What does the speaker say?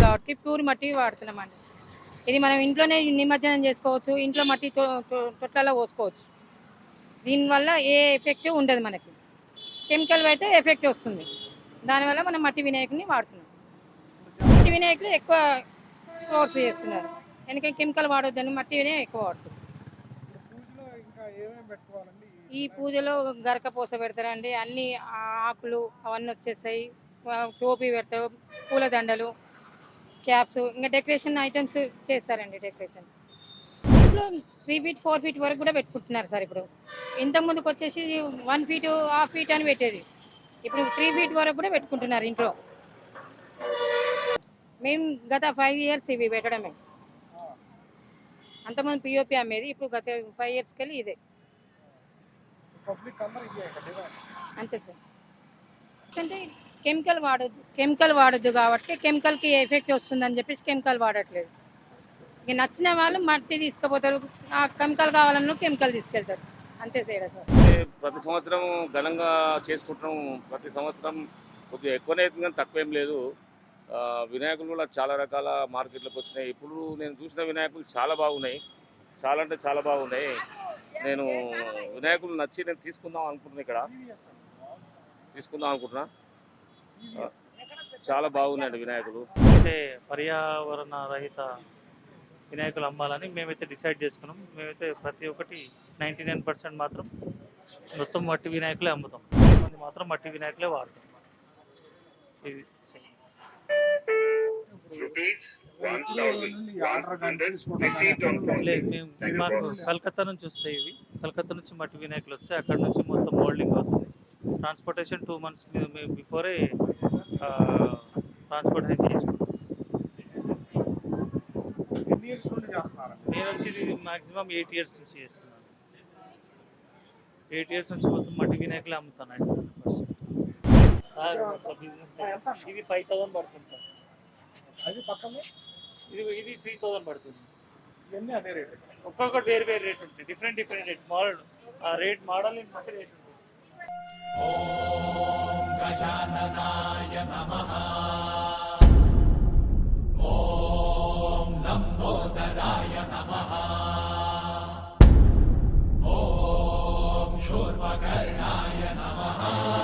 కాబట్టి ప్యూర్ మట్టి వాడుతున్నామండి. ఇది మనం ఇంట్లోనే నిమజ్జనం చేసుకోవచ్చు ఇంట్లో మట్టి తొట్లలో పోసుకోవచ్చు. దీనివల్ల ఏ ఎఫెక్ట్ ఉండదు మనకి. కెమికల్ అయితే ఎఫెక్ట్ వస్తుంది. దానివల్ల మనం మట్టి వినాయకుని వాడుతున్నాం. మట్టి వినాయకులు ఎక్కువ ఫోర్స్ చేస్తున్నారు. ఎందుకంటే కెమికల్ వాడొద్దని మట్టి వినాయక ఎక్కువ వాడుతుంది. ఈ పూజలో గరక పూస పెడతారండి. అన్ని ఆకులు అవన్నీ వచ్చేస్తాయి. టోపీ పెడతారు. పూలదండలు క్యాప్స్ ఇంకా డెకరేషన్ ఐటమ్స్ చేస్తారండి డెకరేషన్స్. ఇంట్లో త్రీ ఫీట్ ఫోర్ ఫీట్ వరకు కూడా పెట్టుకుంటున్నారు సార్ ఇప్పుడు. ఇంత ముందుకు వచ్చేసి వన్ ఫీట్ హాఫ్ ఫీట్ అని పెట్టేది. ఇప్పుడు త్రీ ఫీట్ వరకు కూడా పెట్టుకుంటున్నారు ఇంట్లో. మేము గత ఫైవ్ ఇయర్స్ ఇవి పెట్టడమే. అంతకుముందు పిఓపి అమ్మేది ఇప్పుడు గత ఫైవ్ ఇయర్స్కి వెళ్ళి ఇదే. అంతే సార్. అంటే కెమికల్ వాడొద్దు కెమికల్ వాడొద్దు కాబట్టి కెమికల్కి ఎఫెక్ట్ వస్తుందని చెప్పేసి కెమికల్ వాడట్లేదు. ఇక నచ్చిన వాళ్ళు మట్టి తీసుకుపోతారు. ఆ కెమికల్ కావాలన్నా కెమికల్ తీసుకెళ్తారు. అంతే తేడా సార్. అంటే ప్రతి సంవత్సరం ఘనంగా చేసుకుంటున్నాం. ప్రతి సంవత్సరం కొద్దిగా ఎక్కువనే అవుతుంది కానీ తక్కువేం లేదు. వినాయకులు కూడా చాలా రకాల మార్కెట్లకు వచ్చినాయి. ఇప్పుడు నేను చూసిన వినాయకులు చాలా బాగున్నాయి. చాలా అంటే చాలా బాగున్నాయి. నేను వినాయకులు నచ్చి నేను తీసుకుందాం అనుకుంటున్నా ఇక్కడ. తీసుకుందాం అనుకుంటున్నా. చాలా బాగున్నాయండి వినాయకులు. అంటే పర్యావరణ రహిత వినాయకులు అమ్మాలని మేమైతే డిసైడ్ చేసుకున్నాం. మేమైతే ప్రతి ఒక్కటి నైంటీ నైన్ పర్సెంట్ మాత్రం మొత్తం మట్టి వినాయకులే అమ్ముతాం. కొంతమంది మాత్రం మట్టి వినాయకులే వాడతాం ఇది same. లేదు మేము మాకు కలకత్తా నుంచి వస్తాయి ఇవి. కలకత్తా నుంచి మట్టి వినాయకులు వస్తాయి. అక్కడ నుంచి మొత్తం మోల్డింగ్ అవుతుంది. ట్రాన్స్పోర్టేషన్ టూ మంత్స్ మేము బిఫోరే ట్రాన్స్పోర్టేషన్ చేసుకుంటాం ఎన్ని ఇయర్స్ నుండి చేస్తున్నారండి నేను వచ్చి మాక్సిమం ఎయిట్ ఇయర్స్ నుంచి చేస్తున్నాను. ఎయిట్ ఇయర్స్ నుంచి మొత్తం మట్టి వినాయకులే అమ్ముతాను సార్ బిజినెస్ ఇది ఫైవ్ థౌసండ్ పడుతుంది సార్. అది పక్కనే? ఇది ఇది త్రీ థౌసండ్ పడుతుంది. ఇవన్నీ అదే రేట్ ఒక్కొక్కటి వేరు వేరు రేట్ ఉంటుంది డిఫరెంట్ డిఫరెంట్ రేట్ మోడల్ ఆ రేట్ మోడల్ బట్టి రేట్ ఉంటుంది. उपकरणाय नमः